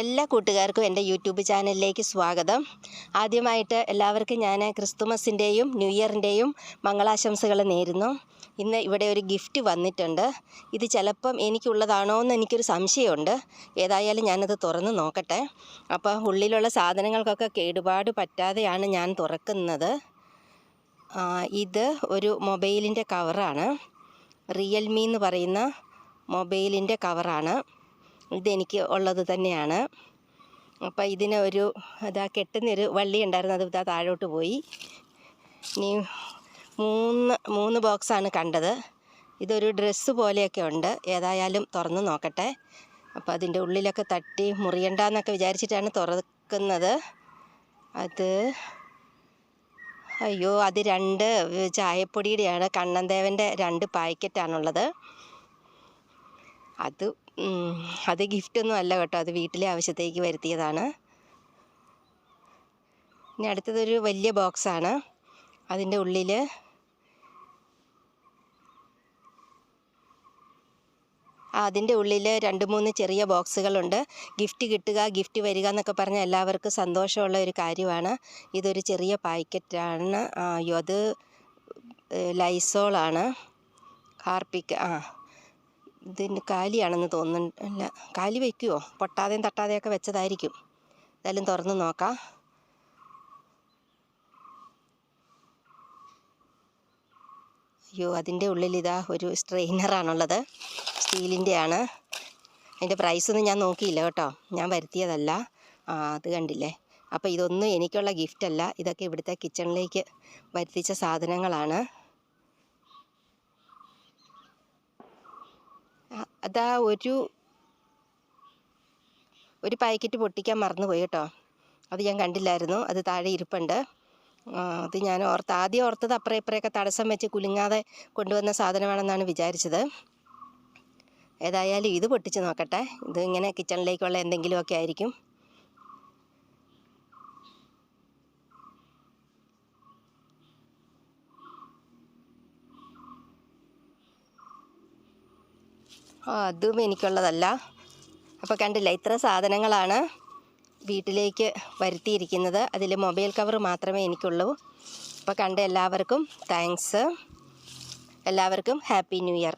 എല്ലാ കൂട്ടുകാർക്കും എന്റെ യൂട്യൂബ് ചാനലിലേക്ക് സ്വാഗതം. ആദ്യമായിട്ട് എല്ലാവർക്കും ഞാൻ ക്രിസ്തുമസിന്റെയും ന്യൂ ഇയറിന്റെയും മംഗളാശംസകൾ നേരുന്നു. ഇന്ന് ഇവിടെ ഒരു ഗിഫ്റ്റ് വന്നിട്ടുണ്ട്. ഇത് ചിലപ്പം എനിക്കുള്ളതാണോ എന്ന് എനിക്കൊരു സംശയമുണ്ട്. ഏതായാലും ഞാനത് തുറന്ന് നോക്കട്ടെ. അപ്പോൾ ഉള്ളിലുള്ള സാധനങ്ങൾക്കൊക്കെ കേടുപാട് പറ്റാതെയാണ് ഞാൻ തുറക്കുന്നത്. ഇത് ഒരു മൊബൈലിന്റെ കവറാണ്. റിയൽമി എന്ന് പറയുന്ന മൊബൈലിന്റെ കവറാണ്. ഇതെനിക്ക് ഉള്ളത് തന്നെയാണ്. അപ്പോൾ ഇതിന് ഒരു ഇതാ കെട്ടുന്നൊരു വള്ളി ഉണ്ടായിരുന്നു അത് ഇതാ താഴോട്ട് പോയി. ഇനി മൂന്ന് മൂന്ന് ബോക്സാണ് കണ്ടത്. ഇതൊരു ഡ്രസ്സ് പോലെയൊക്കെ ഉണ്ട്. ഏതായാലും തുറന്ന് നോക്കട്ടെ. അപ്പോൾ അതിന്റെ ഉള്ളിലൊക്കെ തട്ടി മുറിയണ്ടെന്നൊക്കെ വിചാരിച്ചിട്ടാണ് തുറക്കുന്നത്. അത് അയ്യോ അത് രണ്ട് ചായപ്പൊടിയുടെയാണ്. കണ്ണൻദേവന്റെ രണ്ട് പാക്കറ്റാണുള്ളത്. അത് അത് ഗിഫ്റ്റൊന്നും അല്ല കേട്ടോ. അത് വീട്ടിലെ ആവശ്യത്തേക്ക് വരുത്തിയതാണ്. ഇനി അടുത്തതൊരു വലിയ ബോക്സാണ് അതിന്റെ ഉള്ളിൽ അതിന്റെ ഉള്ളിൽ രണ്ട് മൂന്ന് ചെറിയ ബോക്സുകളുണ്ട് ഗിഫ്റ്റ് കിട്ടുക ഗിഫ്റ്റ് വരിക എന്നൊക്കെ പറഞ്ഞാൽ എല്ലാവർക്കും സന്തോഷമുള്ള ഒരു കാര്യമാണ്. ഇതൊരു ചെറിയ പാക്കറ്റാണ് അയ്യോ അത് ലൈസോളാണ് ഹാർപ്പിക്ക് ആ. ഇതിന് കാലിയാണെന്ന് തോന്നുന്നില്ല. കാലി വയ്ക്കുമോ പൊട്ടാതെയും തട്ടാതെയൊക്കെ വെച്ചതായിരിക്കും. എന്തായാലും തുറന്ന് നോക്കാം. അയ്യോ അതിന്റെ ഉള്ളിൽ ഇതാ ഒരു സ്ട്രെയിനറാണുള്ളത് സ്റ്റീലിന്റെയാണ് അതിന്റെ പ്രൈസൊന്നും ഞാൻ നോക്കിയില്ല കേട്ടോ. ഞാൻ വരുത്തിയതല്ല. ആ അത് കണ്ടില്ലേ? അപ്പോൾ ഇതൊന്നും എനിക്കുള്ള ഗിഫ്റ്റല്ല ഇതൊക്കെ ഇവിടുത്തെ കിച്ചണിലേക്ക് വരുത്തിച്ച സാധനങ്ങളാണ്. അതാ ഒരു ഒരു പാക്കറ്റ് പൊട്ടിക്കാൻ മറന്നുപോയി കേട്ടോ. അത് ഞാൻ കണ്ടില്ലായിരുന്നു. അത് താഴെ ഇരിപ്പുണ്ട്. അത് ഞാൻ ഓർത്ത് ആദ്യം ഓർത്തത് അപ്പുറം ഇപ്പുറമൊക്കെ തടസ്സം വെച്ച് കുലുങ്ങാതെ കൊണ്ടുവന്ന സാധനമാണെന്നാണ് വിചാരിച്ചത്. ഏതായാലും ഇത് പൊട്ടിച്ച് നോക്കട്ടെ. ഇത് ഇങ്ങനെ കിച്ചണിലേക്കുള്ള എന്തെങ്കിലുമൊക്കെ ആയിരിക്കും. അതും എനിക്കുള്ളതല്ല. അപ്പോൾ കണ്ടില്ല ഇത്ര സാധനങ്ങളാണ് വീട്ടിലേക്ക് വരുത്തിയിരിക്കുന്നത്. അതിൽ മൊബൈൽ കവർ മാത്രമേ എനിക്കുള്ളൂ. അപ്പോൾ കണ്ട എല്ലാവർക്കും താങ്ക്സ് എല്ലാവർക്കും ഹാപ്പി ന്യൂ ഇയർ